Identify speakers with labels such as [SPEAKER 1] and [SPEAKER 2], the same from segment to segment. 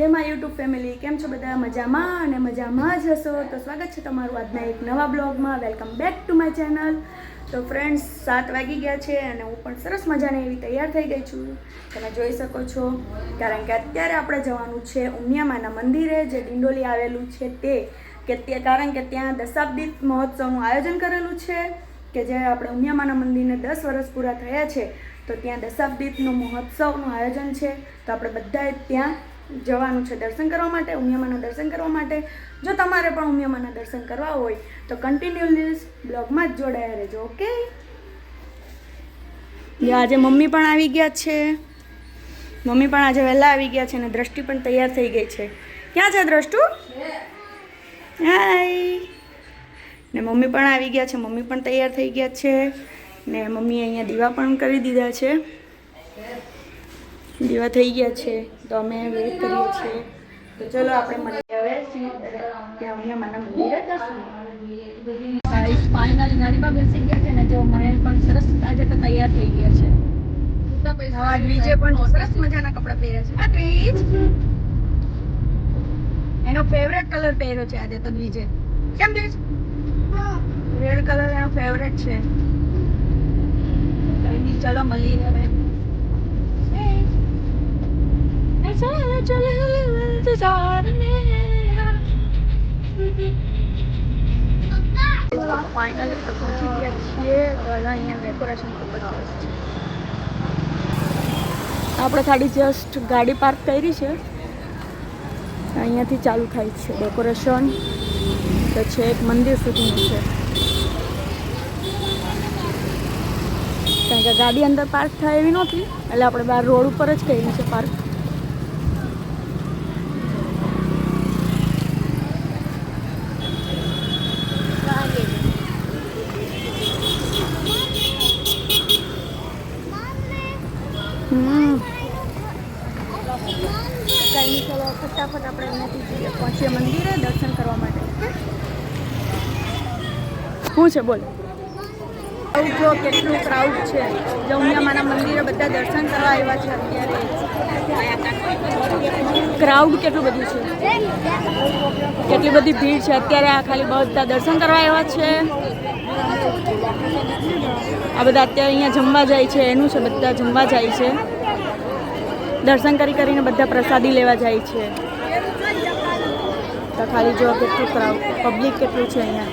[SPEAKER 1] હે મા YouTube family. કેમ છો બધા? મજામાં અને મજામાં જ હશો? તો સ્વાગત છે તમારું આજના એક નવા બ્લોગમાં. Welcome back to my channel. તો ફ્રેન્ડ્સ, સાત વાગી ગયા છે અને હું પણ સરસ મજાની એવી તૈયાર થઈ ગઈ છું. તમે જોઈ શકો છો, કારણ કે અત્યારે આપણે જવાનું છે ઉમિયામાના મંદિરે. જે ડિંડોલી આવેલું છે તે. કે તે, કારણ કે ત્યાં દશાબ્દી મહોત્સવનું આયોજન કરેલું છે, કે જે આપણે ઉમિયામાના મંદિરને દસ વર્ષ પૂરા થયા છે. તો ત્યાં દશાબ્દીનો મહોત્સવનું આયોજન છે. તો આપણે બધાએ ત્યાં જવાનું છે દર્શન કરવા માટે, ઉમિયામાના દર્શન કરવા માટે. જો તમારે પણ ઉમિયામાના દર્શન કરવા હોય, તો કન્ટિન્યુઅલી બ્લોગમાં જ જોડાયા રહેજો, ઓકે? જો આજે મમ્મી પણ આવી ગયા છે. મમ્મી પણ આજે વહેલા આવી ગયા છે અને દ્રષ્ટિ પણ તૈયાર થઈ ગઈ છે. ક્યાં છે દ્રષ્ટુ? હાય ને મમ્મી પણ આવી ગયા છે, મમ્મી પણ તૈયાર થઈ ગયા છે. ને મમ્મીએ અહીંયા દીવા પણ કરી દીધા છે. દીવા થઈ ગયા છે. તો અમે વેટ કરીએ છીએ. તો ચલો આપણે મળીએ હવે શ્રી- ત્યાં મને મંદિરે જશું ફાઇનલ ગાડીમાં બેસી ગયા છે ને જો મને પણ સરસ આજે તો તૈયાર થઈ ગયા છે. દ્વિજે પણ સરસ મજાના કપડાં પહેર્યા છે. આ દ્વિજ એનો ફેવરેટ કલર પહેર્યો છે આજે તો દ્વિજે કેમ દ્વિજ રેડ કલર એનો ફેવરેટ છે. કઈ નહીં આપણે ખાલી જસ્ટ ગાડી પાર્ક કરી છે. અહીંયાથી ચાલુ થાય છે ડેકોરેશન તો છે એક મંદિર સુધીનું છે. કારણ કે ગાડી અંદર પાર્ક થાય એવી નહોતી. એટલે આપણે બહાર રોડ ઉપર જ કરી છે પાર્ક હમ કઈ નહીં ચલો ફટાફટ આપણે અહીંયાથી પહોંચીએ મંદિરે દર્શન કરવા માટે શું છે, બોલ. આવું જો, કેટલું ક્રાઉડ છે. જો ઉમિયામાના મંદિરે બધા દર્શન કરવા આવ્યા છે અત્યારે. ક્રાઉડ કેટલું બધું છે? કેટલી બધી ભીડ છે અત્યારે? આ ખાલી બધા દર્શન કરવા આવ્યા છે. આ બધા અત્યારે અહીંયા જમવા જાય છે. એનું છે, બધા જમવા જાય છે. દર્શન કરી કરીને બધા પ્રસાદી લેવા જાય છે. તો ખાલી જો કેટલું ક્રાઉડ પબ્લિક કેટલું છે અહીંયા?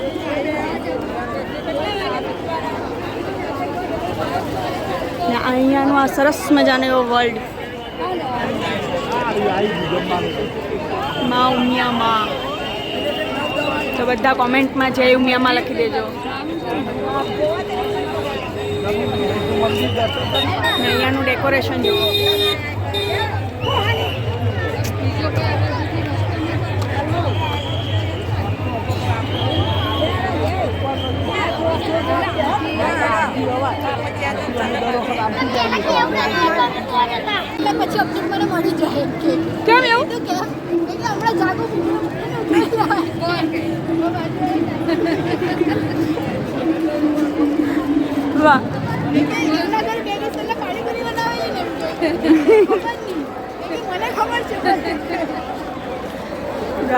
[SPEAKER 1] ને અહીંયાનો આ સરસ મજાનો એવો વર્લ્ડ મા ઉમિયામાં. તો બધા કોમેન્ટમાં જય ઉમિયામાં લખી દેજો. અહીંયાનું ડેકોરેશન જુઓ.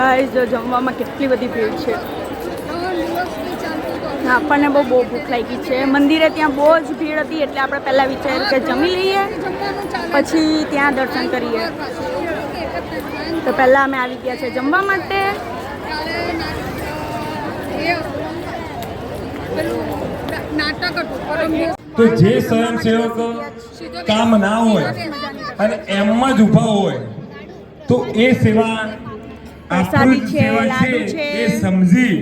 [SPEAKER 2] પછી
[SPEAKER 1] જમવામાં કેટલી બધી ભીડ છે
[SPEAKER 2] ત્રણ દિવસથી ચાલતું હતું.
[SPEAKER 1] ને આપણને બહુ બહુ ભૂખ લાગી છે. મંદિરે ત્યાં બહુ જ ભીડ હતી એટલે આપણે પહેલાં વિચાર્યું કે જમી લઈએ પછી ત્યાં દર્શન કરીએ. તો પહેલાં અમે આવી ગયા છે જમવા માટે.
[SPEAKER 3] તો જે સ્વયંસેવક કામ ના હોય અને એમ જ ઊભા હોય તો એ સેવા આપણી સેવા છે. એ સમજી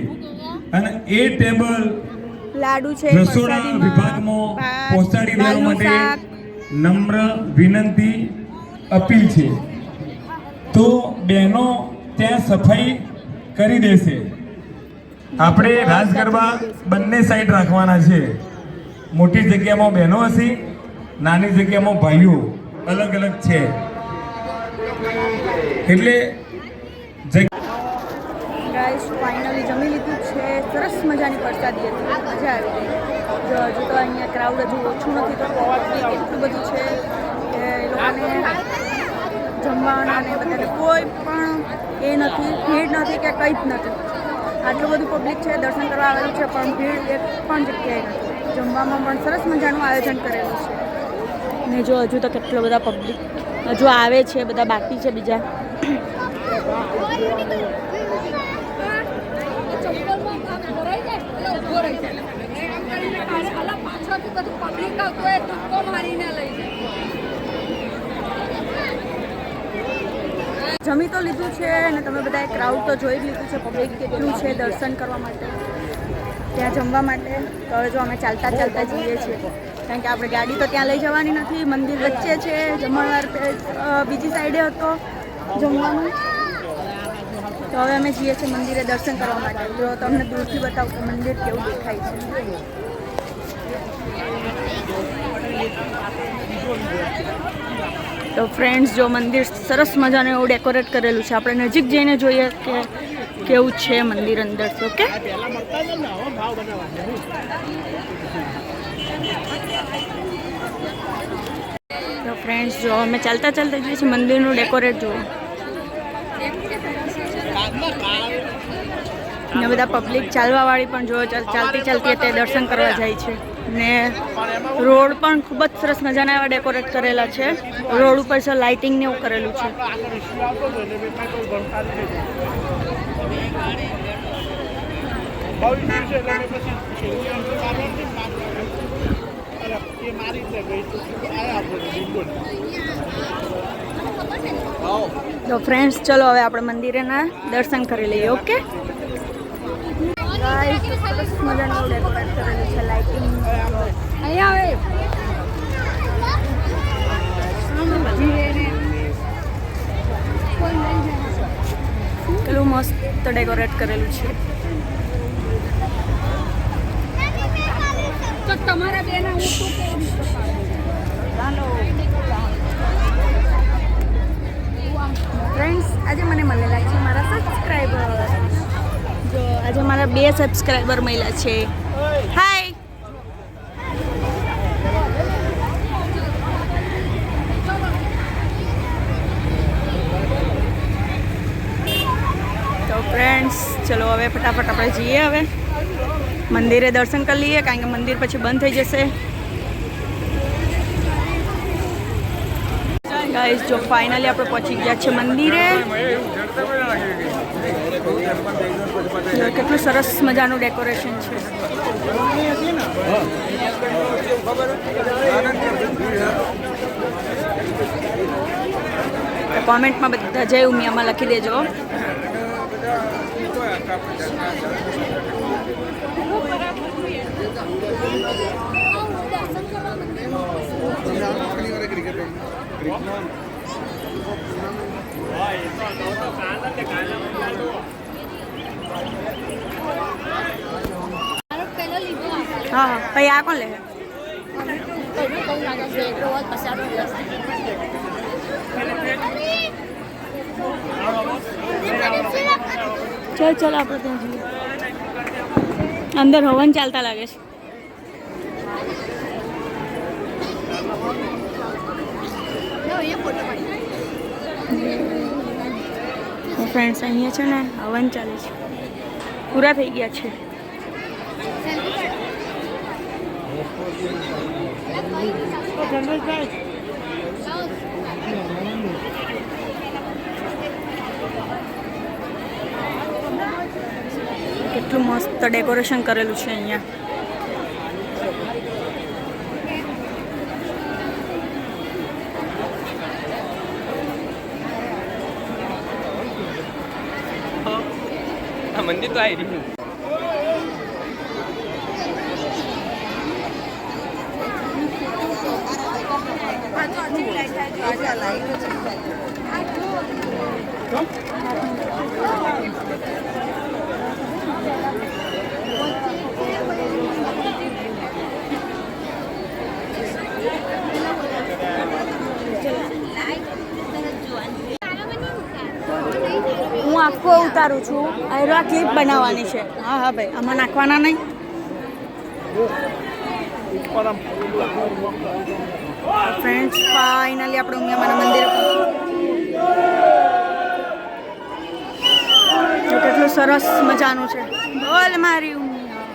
[SPEAKER 3] અને એ ટેબલ
[SPEAKER 1] લાડુ છે
[SPEAKER 3] રસોડા વિભાગમાં પહોંચાડી દેવા માટે નમ્ર વિનંતી અપીલ છે. તો બહેનો ત્યાં સફાઈ કરી દેશે. આપણે રાજ ગરબા બંને સાઈડ રાખવાના છે. મોટી જગ્યામાં બહેનો હશે નાની જગ્યામાં ભાઈઓ અલગ અલગ છે. એટલે
[SPEAKER 1] ગાઈસ ફાઇનલી જમી લીધું. સરસ મજાની પ્રસાદી હતી. મજા આવી ગઈ. જો હજુ તો અહીંયા ક્રાઉડ હજુ ઓછું નથી તો એટલું બધું છે કે લોકોને જમવાના ને બધાને કોઈ પણ એ નથી, ભીડ નથી કે કંઈ જ નથી. આટલું બધું પબ્લિક છે, દર્શન કરવા આવેલું છે, પણ ભીડ એક પણ જગ્યાએ નથી. જમવામાં પણ સરસ મજાનું આયોજન કરેલું છે. ને જો હજુ તો કેટલો બધા પબ્લિક હજુ આવે છે, બધા બાકી છે બીજા
[SPEAKER 2] ચપ્પલમાં આમ ભરાઈ જાય એટલે ઊભો રહી જાય એટલે આમ કરીને કાઢે અલા પાછળથી બધું પબ્લિક આવતું હોય ધક્કો મારીને લઈ જાય
[SPEAKER 1] જમી તો લીધું છે અને તમે બધાએ ક્રાઉડ તો જોઈ જ લીધું છે પબ્લિક કેટલું છે દર્શન કરવા માટે, ત્યાં જમવા માટે. તો હવે જો અમે ચાલતા ચાલતા જઈએ છીએ, કારણ કે આપણે ગાડી તો ત્યાં લઈ જવાની નથી, મંદિર વચ્ચે છે, જમણવાર બીજી સાઈડે હતો જમવાનું. તો હવે અમે જઈએ છીએ મંદિરે દર્શન કરવા માટે. જો તમને દૂરથી બતાવું કે મંદિર કેવું દેખાય છે. તો ફ્રેન્ડ્સ જો મંદિર સરસ મજાનું એવું ડેકોરેટ કરેલું છે, આપણે નજીક જઈને જોઈએ કે કેવું છે મંદિર અંદર ઓકે? તો ફ્રેન્ડ્સ જો અમે ચાલતા ચાલતા જઈએ છીએ, મંદિરનું ડેકોરેટ જુઓ ને બધા પબ્લિક ચાલવાવાળી પણ જો ચાલતી ચાલતી અત્યારે દર્શન કરવા જાય છે. ને રોડ પણ ખૂબ જ સરસ મજાના એવા ડેકોરેટ કરેલા છે. રોડ ઉપર છે લાઇટિંગ ને એવું કરેલું છે. તો ફ્રેન્ડ્સ ચલો હવે આપણે મંદિરેના દર્શન કરી લઈએ ઓકે સરસ મજાનું ડેકોરેટ કરેલું છે લાઇટિંગ
[SPEAKER 2] અહીંયા આવે.
[SPEAKER 1] કેટલું મસ્ત ડેકોરેટ કરેલું છે.
[SPEAKER 2] તમારા બેન
[SPEAKER 1] આજે મને મળેલા છે મારા સબસ્ક્રાઈબર આજે મારા બે સબસ્ક્રાઈબર મળ્યા છે. હાય તો ફ્રેન્ડ્સ ચલો હવે ફટાફટ આપણે જઈએ હવે. મંદિરે દર્શન કરી લઈએ, કારણ કે મંદિર પછી બંધ થઈ જશે. ગાઈસ જો ફાઇનલી આપણે પહોંચી ગયા છે મંદિરે. કેટલું સરસ મજાનું ડેકોરેશન છે. કોમેન્ટમાં બધા જય ઉમિયામાં લખી દેજો.
[SPEAKER 2] ક્રિકેટ
[SPEAKER 1] હા હા પછી આ કોણ લે
[SPEAKER 2] તમને કહું લાગે છે એટલો વાત પછી આપણો દિવસ
[SPEAKER 1] ચાલ ચાલ આપણે ત્યાં જઈએ અંદર હવન ચાલતા લાગે છે ફ્રેન્ડ્સ અહીંયા છે ને, હવન ચાલે છે. પૂરા થઈ ગયા છે. કેટલું મસ્ત ડેકોરેશન કરેલું છે અહીંયા.
[SPEAKER 4] મંદિર તો આવી રહ્યું.
[SPEAKER 1] હું આખો ઉતારું છું. આયરો ક્લિપ બનાવવાની છે. હા હા, ભાઈ, આમાં નાખવાના નહીં. ફ્રેન્ડ્સ ફાઇનલી આપણે ઉમિયામાના મંદિર જો કેટલું સરસ મજાનું છે. બોલ મારી ઉમિયા.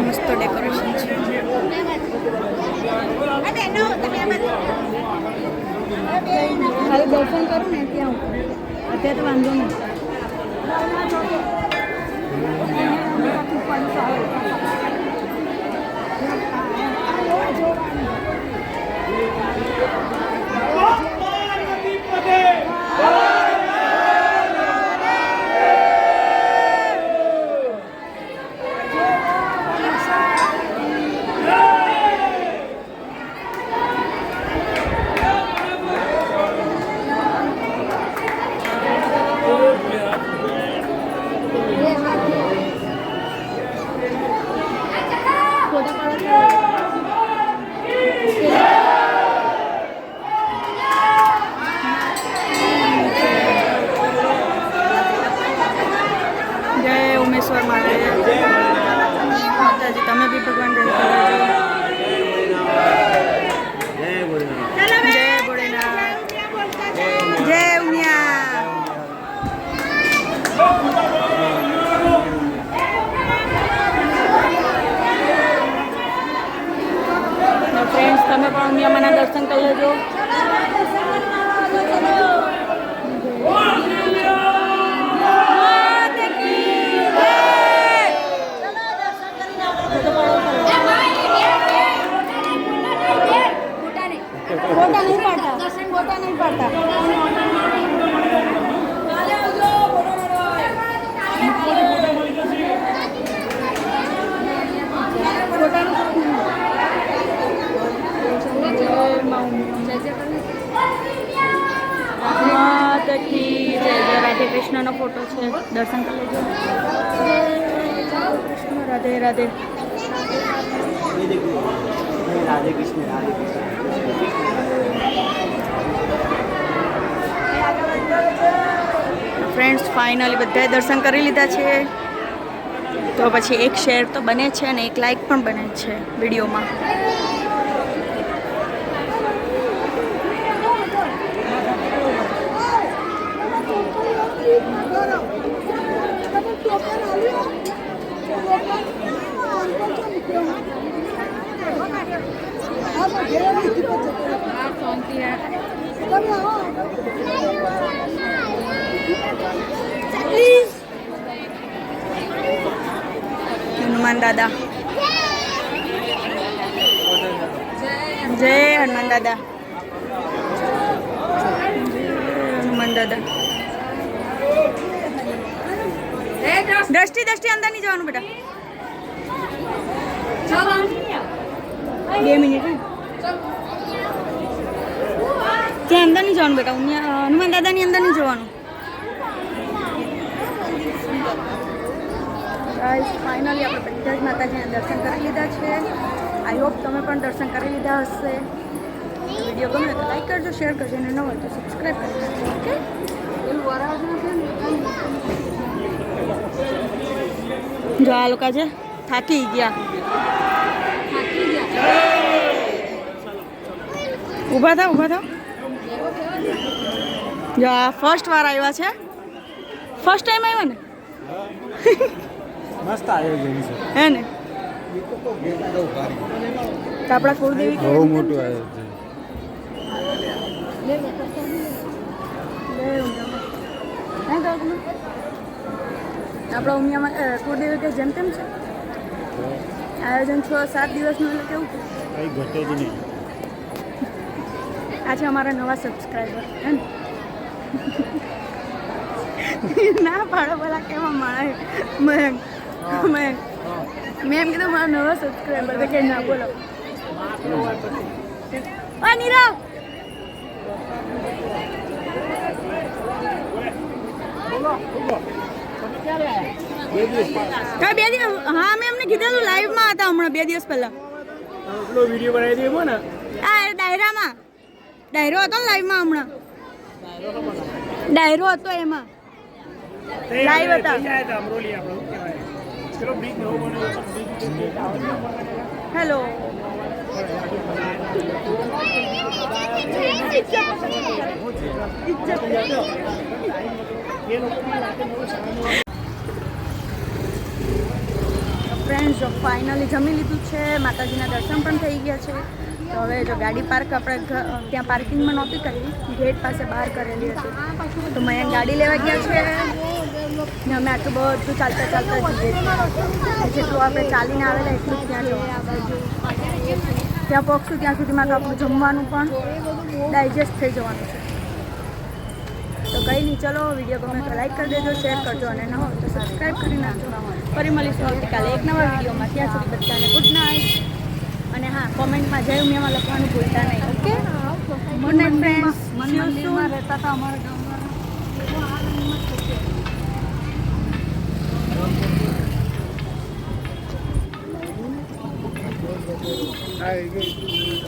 [SPEAKER 1] મસ્ત ડેકોરેશન છે. ખાલી દર્શન કરું ને ત્યાં અત્યારે તો વાંધો નહીં. ફોટો છે. દર્શન કરી લેજો. કૃષ્ણ, રાધે રાધે.
[SPEAKER 5] રાધે કૃષ્ણ રાધે
[SPEAKER 1] ફ્રેન્ડ્સ ફાઇનલી બધાએ દર્શન કરી લીધા છે. તો પછી એક શેર તો બને છે અને એક લાઇક પણ બને છે વિડીયોમાં. હનુમાન દાદા જય હનુમાન દાદા જય હનુમાન દાદા દ્રષ્ટિ દ્રષ્ટિ અંદર નહીં જવાનું બેટા. બે મિનિટ ત્યાં અંદર નહીં જવાનું બેટા હનુમાન દાદાની અંદર નહીં જવાનું ફાઇનલી આપણે બધા જ માતાજીના દર્શન કરી લીધા છે. આઈ હોપ તમે પણ દર્શન કરી લીધા હશે. વીડિયો ગમે તો લાઈક કરજો શેર કરજો, અને ન હોય તો સબસ્ક્રાઈબ કરજો. ઓકે જો આ લોકો છે થાકી ગયા ઊભા થાવ ઊભા થાવ જો આ ફર્સ્ટ વાર આવ્યા છે ફર્સ્ટ ટાઈમ આવ્યા ને
[SPEAKER 5] મસ્ત આયોજન છે
[SPEAKER 1] હે ને તો આપણા કુળદેવી
[SPEAKER 5] બહુ મોટું આયોજન
[SPEAKER 1] કાકુ? આપણા ઉમિયામાં કુળદેવી કે જેમ તેમ છે. આયોજન છ સાત દિવસનું એટલે કેવું?
[SPEAKER 5] કઈ ઘટે જ નહીં.
[SPEAKER 1] આ છે અમારા નવા સબસ્ક્રાઈબર હે ને પાડો બોલા કેવા માણે મેં મેં મેં એમ કીધું મારા નવા સબસ્ક્રાઈબર કે ના બોલો. ઓ નીરવ! કઈ બે દિવસ હા મેં એમને કીધેલું લાઈવમાં હતા હમણાં બે દિવસ પહેલા.
[SPEAKER 5] પેલો વીડિયો બનાવી દીધો ને?
[SPEAKER 1] આ એ ડાયરામાં. ડાયરો હતો ને લાઈવમાં હમણાં. ડાયરો હતો એમાં. લાઈવ હતા.
[SPEAKER 5] અમરોલી આપણે
[SPEAKER 1] ફ્રેન્ડ્સ જો ફાઇનલી જમી લીધું છે, માતાજીના દર્શન પણ થઈ ગયા છે. તો હવે જો ગાડી પાર્ક આપણે ત્યાં પાર્કિંગમાં નહોતી કરી ગેટ પાસે બહાર કરેલી હતી. તો મેં ગાડી લેવા ગયા છે. ને અમે આટલું બધું ચાલતા ચાલતા જઈએ જેટલું આપણે ચાલીને આવેલા એટલું ત્યાં જવાનું ત્યાં પહોંચશું ત્યાં સુધીમાં તો આપણું જમવાનું પણ ડાયજેસ્ટ થઈ જવાનું છે. તો કંઈ નહીં, ચલો વીડિયો ગમે તો લાઈક કરી દેજો શેર કરજો અને ન હોય તો સબસ્ક્રાઈબ કરી નાખજો. ફરી મળીશું આવતીકાલે એક નવા વિડીયોમાં ત્યાં સુધી બધાને ગુડ નાઇટ અને હા કોમેન્ટમાં જય ઉમિયામાં લખવાનું ભૂલતા નહીં ઓકે ગુડ નાઇટ ફ્રેન્ડ્સ
[SPEAKER 2] મંદિરમાં રહેતા હતા અમારા ગામમાં